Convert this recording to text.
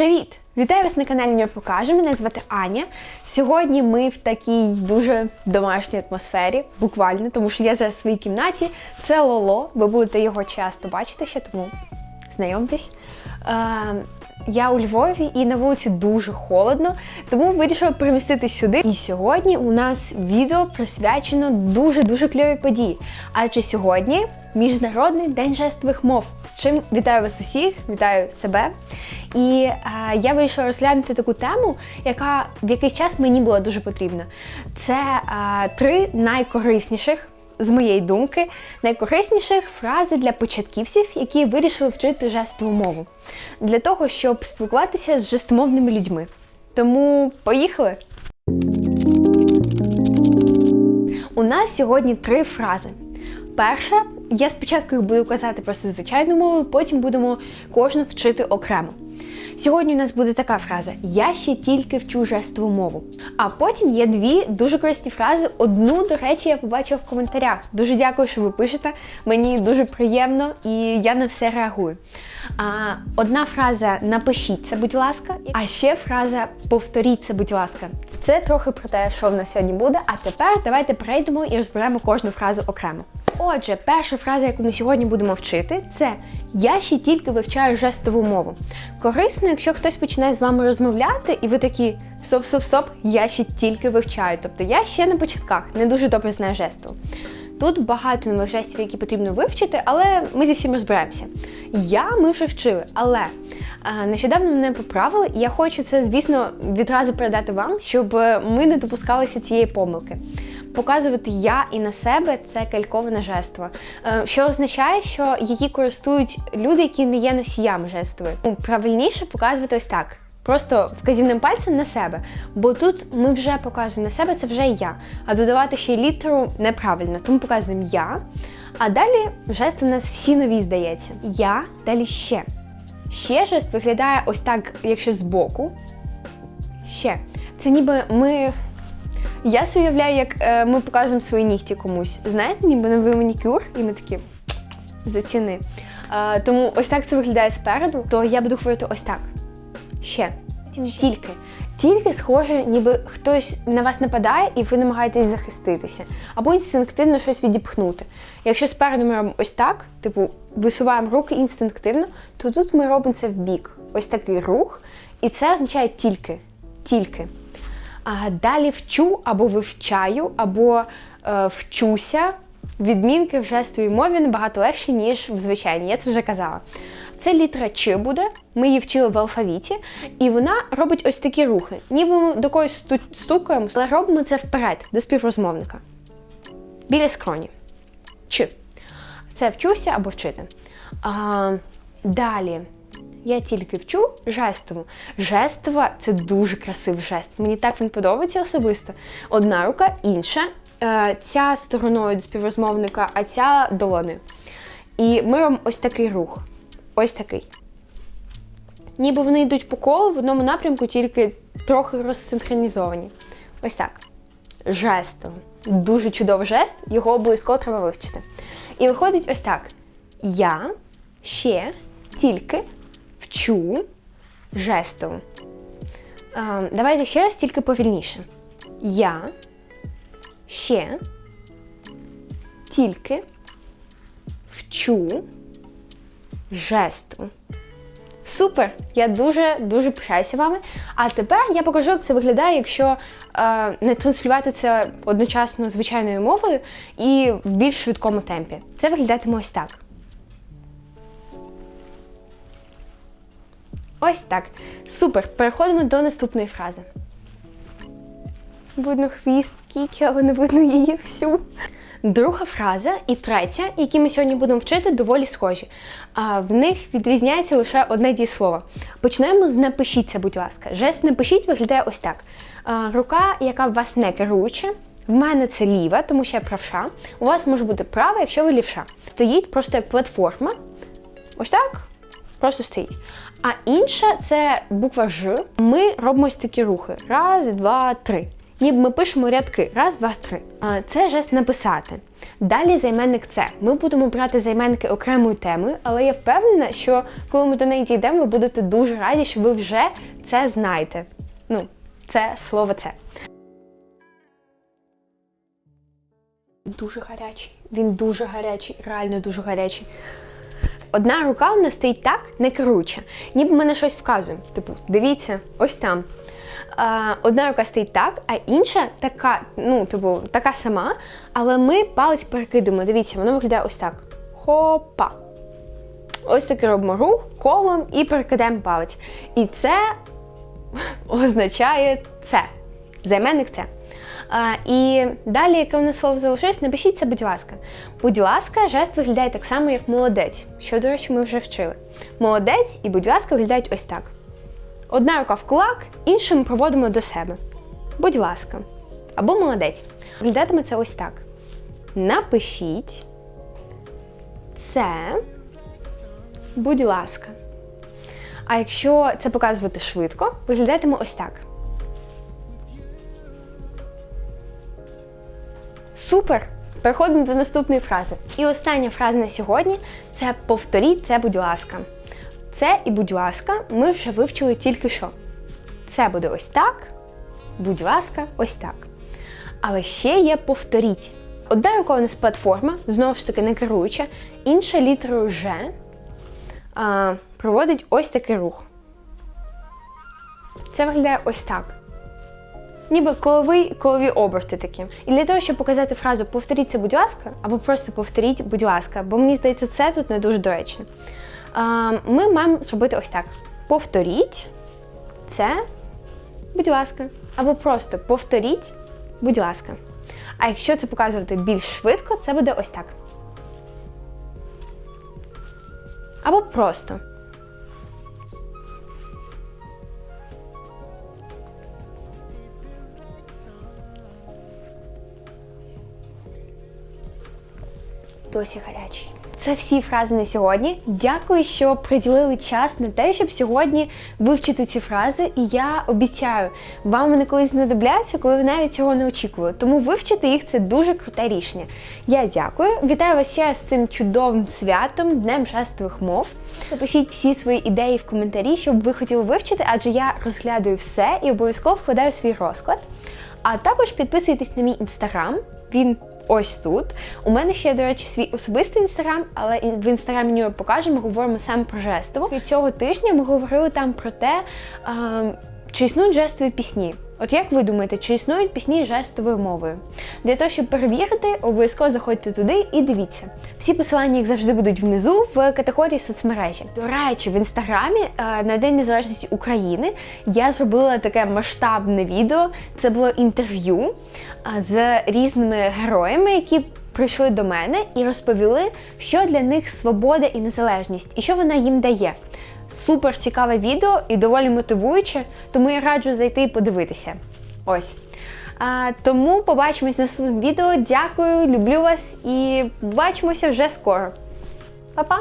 Привіт! Вітаю вас на каналі Мір Покаже. Мене звати Аня. Сьогодні ми в такій дуже домашній атмосфері, буквально, тому що я зараз в своїй кімнаті. Це Лоло. Ви будете його часто бачити ще, тому знайомтесь. Е, я у Львові і на вулиці дуже холодно, тому вирішила переміститись сюди. І сьогодні у нас відео присвячено дуже-дуже кльовій події. Адже сьогодні Міжнародний день жестових мов. З чим вітаю вас усіх, вітаю себе. І е, я вирішила розглянути таку тему, яка в якийсь час мені була дуже потрібна. Це е, три найкорисніших. З моєї думки, найкорисніших фрази для початківців, які вирішили вчити жестову мову, для того, щоб спілкуватися з жестомовними людьми. Тому поїхали! У нас сьогодні три фрази. Перша, я спочатку їх буду казати просто звичайною мовою, потім будемо кожну вчити окремо. Сьогодні у нас буде така фраза: Я ще тільки вчу жестову мову. А потім є дві дуже корисні фрази. Одну, до речі, я побачила в коментарях. Дуже дякую, що ви пишете. Мені дуже приємно і я на все реагую. А, Одна фраза напишіть це, будь ласка, а ще фраза повторіть це, будь ласка. Це трохи про те, що в нас сьогодні буде. А тепер давайте перейдемо і розберемо кожну фразу окремо. Отже, перша фраза, яку ми сьогодні будемо вчити, це я ще тільки вивчаю жестову мову. Корисно, якщо хтось починає з вами розмовляти, і ви такі стоп, стоп, стоп, я ще тільки вивчаю. Тобто я ще на початках не дуже добре знаю жесту. Тут багато нових жестів, які потрібно вивчити, але ми зі всім розберемося. Я ми вже вчили, але а, нещодавно мене поправили, і я хочу це, звісно, відразу передати вам, щоб ми не допускалися цієї помилки. Показувати я і на себе це кальковане жество, Е, що означає, що її користують люди, які не є носіями жестової. Ну, Правильніше показувати ось так. Просто вказівним пальцем на себе. Бо тут ми вже показуємо на себе, це вже я. А додавати ще й літеру неправильно. Тому показуємо я. А далі жест у нас всі нові, здається. Я, далі ще. Ще жест виглядає ось так, якщо збоку. Ще. Це ніби ми. Я собі уявляю, як е, ми показуємо свої нігті комусь. Знаєте, ніби новий манікюр, і ми такі заціни. Е, тому ось так це виглядає спереду, то я буду говорити ось так. Ще. Тільки. Тільки схоже, ніби хтось на вас нападає і ви намагаєтесь захиститися, або інстинктивно щось відіпхнути. Якщо спереду ми робимо ось так, типу висуваємо руки інстинктивно, то тут ми робимо це в бік. Ось такий рух, і це означає тільки. Тільки. А далі вчу або вивчаю, або е, вчуся. Відмінки в жестовій мові набагато легші, ніж в звичайній. Я це вже казала. Це літера Ч буде. Ми її вчили в алфавіті, і вона робить ось такі рухи. Ніби ми до когось сту- стукаємо, але робимо це вперед, до співрозмовника. Біля скроні. Ч. Це вчуся або вчити. А, далі. Я тільки вчу жестову. Жестова це дуже красивий жест. Мені так він подобається особисто. Одна рука, інша. Е, Ця стороною до співрозмовника, а ця долонею. І ми робимо ось такий рух. Ось такий. Ніби вони йдуть по колу в одному напрямку, тільки трохи розсинхронізовані. Ось так. Жестом. Дуже чудовий жест, його обов'язково треба вивчити. І виходить ось так: я ще тільки вчу жестом. А, давайте ще раз тільки повільніше. Я ще тільки вчу жестом. Супер! Я дуже дуже пишаюся вами. А тепер я покажу, як це виглядає, якщо е, не транслювати це одночасно звичайною мовою і в більш швидкому темпі. Це виглядатиме ось так. Ось так. Супер. Переходимо до наступної фрази. Видно хвіст Кікі, але не видно її всю. Друга фраза і третя, які ми сьогодні будемо вчити, доволі схожі. А в них відрізняється лише одне дієслово. Почнемо з напишіться, будь ласка. Жест напишіть виглядає ось так. А, рука, яка в вас не керуюча. В мене це ліва, тому що я правша. У вас може бути права, якщо ви лівша. Стоїть просто як платформа. Ось так. Просто стоїть. А інша це буква Ж. Ми робимо ось такі рухи. Раз, два, три. ніби ми пишемо рядки. Раз, два, три. Це жест написати. Далі займенник це. Ми будемо брати займенники окремою темою, але я впевнена, що коли ми до неї дійдемо, ви будете дуже раді, що ви вже це знаєте. Ну, це слово це. Дуже гарячий. Він дуже гарячий, реально дуже гарячий. Одна рука в нас стоїть так, не керуюча, ніби ми на щось вказуємо. Типу, дивіться, ось там. Одна рука стоїть так, а інша така, ну, типу, така сама, але ми палець перекидуємо. Дивіться, воно виглядає ось так. Хопа. Ось такий робимо рух колом і перекидаємо палець. І це означає це. Займенник це. І далі, яке у нас слово залишилось, напишіть це, будь ласка. Будь ласка, жест виглядає так само, як молодець, що, до речі, ми вже вчили. Молодець і, будь ласка, виглядають ось так. Одна рука в кулак, іншу ми проводимо до себе. Будь ласка. Або молодець. Виглядатиме це ось так. Напишіть це, будь ласка. А якщо це показувати швидко, виглядатиме ось так. Супер! Переходимо до наступної фрази. І остання фраза на сьогодні це повторіть це, будь ласка. Це і будь ласка, ми вже вивчили тільки що. Це буде ось так, будь ласка, ось так. Але ще є повторіть. Одна рука у нас платформа, знову ж таки не керуюча, інша літерою Ж проводить ось такий рух. Це виглядає ось так. Ніби колові, колові оберти такі. І для того, щоб показати фразу повторіть це, будь ласка, або просто повторіть, будь ласка, бо мені здається, це тут не дуже доречно. Ми маємо зробити ось так: повторіть це, будь ласка, або просто повторіть, будь ласка. А якщо це показувати більш швидко, це буде ось так. Або просто. Досі гарячий. Це всі фрази на сьогодні. Дякую, що приділили час на те, щоб сьогодні вивчити ці фрази. І я обіцяю, вам вони колись знадобляться, коли ви навіть цього не очікували. Тому вивчити їх це дуже круте рішення. Я дякую. Вітаю вас ще з цим чудовим святом, Днем жестових мов. Напишіть всі свої ідеї в коментарі, щоб ви хотіли вивчити, адже я розглядаю все і обов'язково вкладаю свій розклад. А також підписуйтесь на мій інстаграм. Він ось тут. У мене ще, до речі, свій особистий інстаграм, але в інстаграмі нього покажемо, говоримо саме про жестову. І цього тижня ми говорили там про те, чи існують жестові пісні. От як ви думаєте, чи існують пісні жестовою мовою? Для того, щоб перевірити, обов'язково заходьте туди і дивіться. Всі посилання, як завжди, будуть внизу в категорії соцмережі. До речі, в інстаграмі е, на День Незалежності України я зробила таке масштабне відео. Це було інтерв'ю з різними героями, які прийшли до мене і розповіли, що для них свобода і незалежність, і що вона їм дає. Супер цікаве відео і доволі мотивуюче, тому я раджу зайти і подивитися. Ось. А, тому побачимось на своєму відео. Дякую, люблю вас і побачимося вже скоро. Па-па!